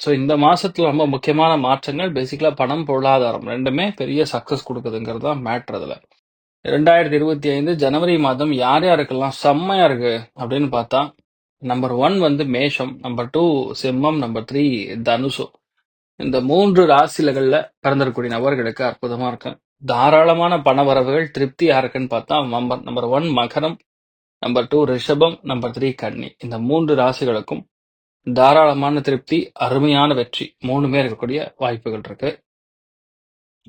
So இந்த மாதத்தில் ரொம்ப முக்கியமான மாற்றங்கள் பேசிக்கலாக பணம் பொருளாதாரம் ரெண்டுமே பெரிய சக்ஸஸ் கொடுக்குதுங்கிறது தான் மேட்ரு அதில். ரெண்டாயிரத்தி இருபத்தி ஐந்து ஜனவரி மாதம் யார் யாருக்கெல்லாம் செம்மையா இருக்கு அப்படின்னு பார்த்தா நம்பர் ஒன் வந்து மேஷம் நம்பர் டூ சிம்மம் நம்பர் த்ரீ தனுசு. இந்த மூன்று ராசிலகள்ல பிறந்திருக்கக்கூடிய நபர்களுக்கு அற்புதமா இருக்கு. தாராளமான பண வரவுகள் திருப்தியா இருக்குன்னு பார்த்தா நம்பர் நம்பர் ஒன் மகரம் நம்பர் டூ ரிஷபம் நம்பர் த்ரீ கன்னி. இந்த மூன்று ராசிகளுக்கும் தாராளமான திருப்தி அருமையான வெற்றி. மூணுமே இருக்கக்கூடிய வாய்ப்புகள் இருக்கு.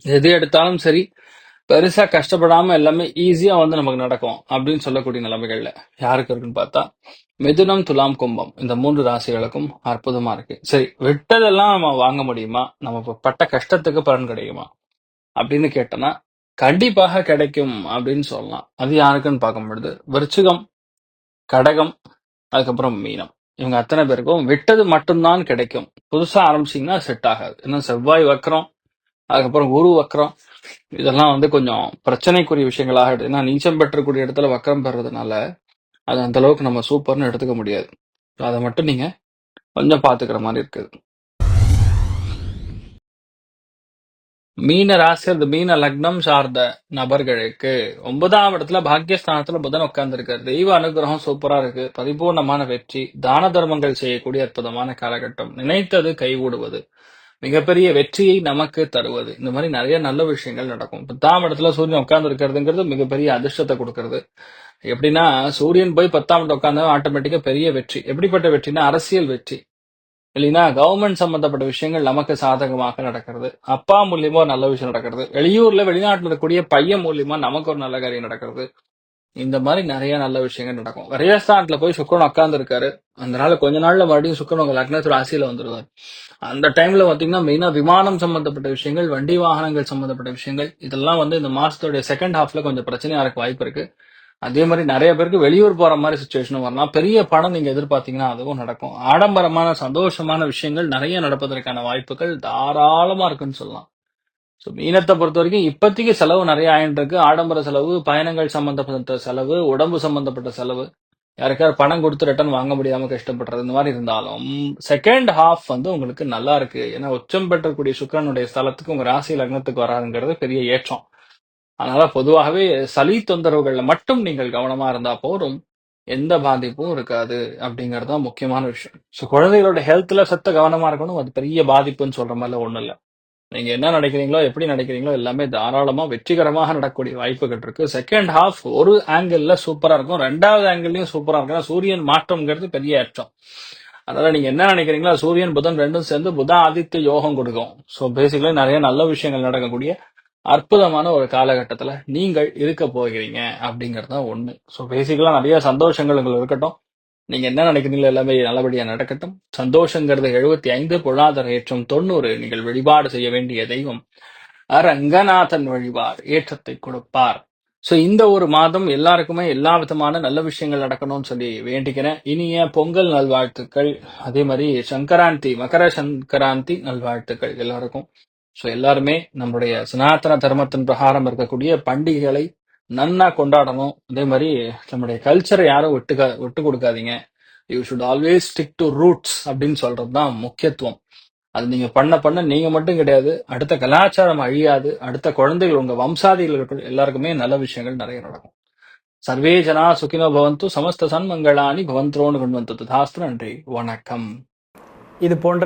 எது எடுத்தாலும் சரி பெருசா கஷ்டப்படாம எல்லாமே ஈஸியா வந்து நமக்கு நடக்கும் அப்படின்னு சொல்லக்கூடிய நிலைமைகள்ல யாருக்கு இருக்குன்னு பார்த்தா மிதுனம் துலாம் கும்பம். இந்த மூன்று ராசிகளுக்கும் அற்புதமா இருக்கு. சரி விட்டதெல்லாம் நம்ம வாங்க முடியுமா? நம்ம இப்ப பட்ட கஷ்டத்துக்கு பலன் கிடைக்குமா அப்படின்னு கேட்டோம்னா கண்டிப்பாக கிடைக்கும் அப்படின்னு சொல்லலாம். அது யாருக்குன்னு பார்க்கும் பொழுது விருச்சிகம் கடகம் அதுக்கப்புறம் மீனம். இவங்க அத்தனை பேருக்கும் விட்டது மட்டும்தான் கிடைக்கும். புதுசா ஆரம்பிச்சீங்கன்னா செட் ஆகாது. இன்னும் செவ்வாய் வக்கரம் அதுக்கப்புறம் குரு வக்கரம் இதெல்லாம் வந்து கொஞ்சம் பிரச்சனைக்குரிய விஷயங்களாக ஏன்னா நீச்சம் பெற்றக்கூடிய இடத்துல வக்கரம் பெறதுனால அது அந்த அளவுக்கு நம்ம சூப்பர்னு எடுத்துக்க முடியாது. அதை மட்டும் நீங்க கொஞ்சம் பாத்துக்கிற மாதிரி இருக்குது. மீன ராசி அந்த மீன லக்னம் சார்ந்த நபர்களுக்கு ஒன்பதாம் இடத்துல பாக்கியஸ்தானத்துல புதன் உட்கார்ந்துருக்காரு. தெய்வ அனுகிரகம் சூப்பரா இருக்கு. பரிபூர்ணமான வெற்றி. தான தர்மங்கள் செய்யக்கூடிய அற்புதமான காலகட்டம். நினைத்தது கைகூடுவது. மிகப்பெரிய வெற்றியை நமக்கு தருவது. இந்த மாதிரி நிறைய நல்ல விஷயங்கள் நடக்கும். பத்தாம் இடத்துல சூரியன் உட்கார்ந்து இருக்கிறதுங்கிறது மிகப்பெரிய அதிர்ஷ்டத்தை கொடுக்கறது. எப்படின்னா சூரியன் போய் பத்தாம் இடம் உட்கார்ந்தா ஆட்டோமேட்டிக்கா பெரிய வெற்றி. எப்படிப்பட்ட வெற்றினா அரசியல் வெற்றி. இல்லைன்னா கவர்மெண்ட் சம்பந்தப்பட்ட விஷயங்கள் நமக்கு சாதகமாக நடக்கிறது. அப்பா மூலியமா ஒரு நல்ல விஷயம் நடக்கிறது. வெளியூர்ல வெளிநாட்டுல இருக்கக்கூடிய பையன் மூலியமா நமக்கு ஒரு நல்ல காரியம் நடக்கிறது. இந்த மாதிரி நிறைய நல்ல விஷயங்கள் நடக்கும். விரயஸ்தானத்துல போய் சுக்கரன் உட்கார்ந்து இருக்காரு அதனால கொஞ்ச நாள்ல மறுபடியும் சுக்கரன் உங்க லக்னத்துல ராசியில வந்துருவார். அந்த டைம்ல பாத்தீங்கன்னா மெயினா விமானம் சம்பந்தப்பட்ட விஷயங்கள் வண்டி வாகனங்கள் சம்பந்தப்பட்ட விஷயங்கள் இதெல்லாம் வந்து இந்த மாசத்துடைய செகண்ட் ஹாஃப்ல கொஞ்சம் பிரச்சனையா இருக்க வாய்ப்பு இருக்கு. அதே மாதிரி நிறைய பேருக்கு வெளியூர் போற மாதிரி சுச்சுவேஷனும் வரலாம். பெரிய படம் நீங்க எதிர்பார்த்தீங்கன்னா அதுவும் நடக்கும். ஆடம்பரமான சந்தோஷமான விஷயங்கள் நிறைய நடப்பதற்கான வாய்ப்புகள் தாராளமா இருக்குன்னு சொல்லலாம். ஸோ மீனத்தை பொறுத்த வரைக்கும் இப்போதைக்கு செலவு நிறைய ஆயிட்டு இருக்கு ஆடம்பர செலவு பயணங்கள் சம்பந்தப்பட்ட செலவு உடம்பு சம்பந்தப்பட்ட செலவு. யாருக்காவது பணம் கொடுத்து ரிட்டர்ன் வாங்க முடியாம கஷ்டப்படுறது இந்த மாதிரி இருந்தாலும் செகண்ட் ஹாஃப் வந்து உங்களுக்கு நல்லா இருக்கு. ஏன்னா உச்சம் பெற்றக்கூடிய சுக்கிரனுடைய ஸ்தலத்துக்கு உங்க ராசி லக்னத்துக்கு வராதுங்கிறது பெரிய ஏற்றம். அதனால பொதுவாகவே சளி தொந்தரவுகள்ல மட்டும் நீங்கள் கவனமா இருந்தா போதும். எந்த பாதிப்பும் இருக்காது அப்படிங்கிறது தான் முக்கியமான விஷயம். ஸோ குழந்தைகளோட ஹெல்த்ல சத்த கவனமா இருக்கணும். அது பெரிய பாதிப்புன்னு சொல்ற மாதிரிலாம் ஒன்றும் இல்லை. நீங்க என்ன நினைக்கிறீங்களோ எப்படி நினைக்கிறீங்களோ எல்லாமே தாராளமா வெற்றிகரமாக நடக்கக்கூடிய வாய்ப்புகள் இருக்கு. செகண்ட் ஹாஃப் ஒரு ஆங்கிள் சூப்பரா இருக்கும். ரெண்டாவது ஆங்கிள்லயும் சூப்பரா இருக்கும். சூரியன் மாற்றம்ங்கிறது பெரிய ஏற்றம். அதனால நீங்க என்ன நினைக்கிறீங்களோ சூரியன் புதன் ரெண்டும் சேர்ந்து புத ஆதித்ய யோகம் கொடுக்கும். ஸோ பேசிக்கலி நிறைய நல்ல விஷயங்கள் நடக்கக்கூடிய அற்புதமான ஒரு காலகட்டத்துல நீங்கள் இருக்க போகிறீங்க அப்படிங்கிறது தான் ஒண்ணு. ஸோ பேசிக்கலாம் நிறைய சந்தோஷங்கள் உங்களுக்கு இருக்கட்டும். நீங்க என்ன நினைக்கிறீங்களோ எல்லாமே நல்லபடியா நடக்கட்டும். சந்தோஷங்கிறது எழுபத்தி ஐந்து பொருளாதார ஏற்றம் தொண்ணூறு நீங்கள் வழிபாடு செய்ய வேண்டிய தெய்வம் ரங்கநாதன் வழிபாடு ஏற்றத்தை கொடுப்பார். சோ இந்த ஒரு மாதம் எல்லாருக்குமே எல்லா விதமான நல்ல விஷயங்கள் நடக்கணும்னு சொல்லி வேண்டிக்கிறேன். இனிய பொங்கல் நல்வாழ்த்துக்கள். அதே மாதிரி சங்கராந்தி மகர சங்கராந்தி நல்வாழ்த்துக்கள் எல்லாருக்கும். ஸோ எல்லாருமே நம்மளுடைய சனாதன தர்மத்தின் பிரகாரம் இருக்கக்கூடிய பண்டிகைகளை நன்னா கொண்டாடணும். அதே மாதிரி நம்முடைய கல்ச்சரை யாரும் விட்டு விட்டு கொடுக்காதீங்க. You should always stick to roots அப்படின்னு சொல்றது தான் முக்கியத்துவம். அது நீங்க பண்ண பண்ண நீங்க மட்டும் கிடையாது. அடுத்த கலாச்சாரம் அழியாது. அடுத்த குழந்தைகள் உங்க வம்சாதிகள் எல்லாருக்குமே நல்ல விஷயங்கள் நிறைய நடக்கும். சர்வே ஜனா சுகினோ பவந்து சமஸ்த சன்மங்களானி பவந்தோன்னு கொண்டு வந்தது. தாஸ்து நன்றி. வணக்கம். இது போன்ற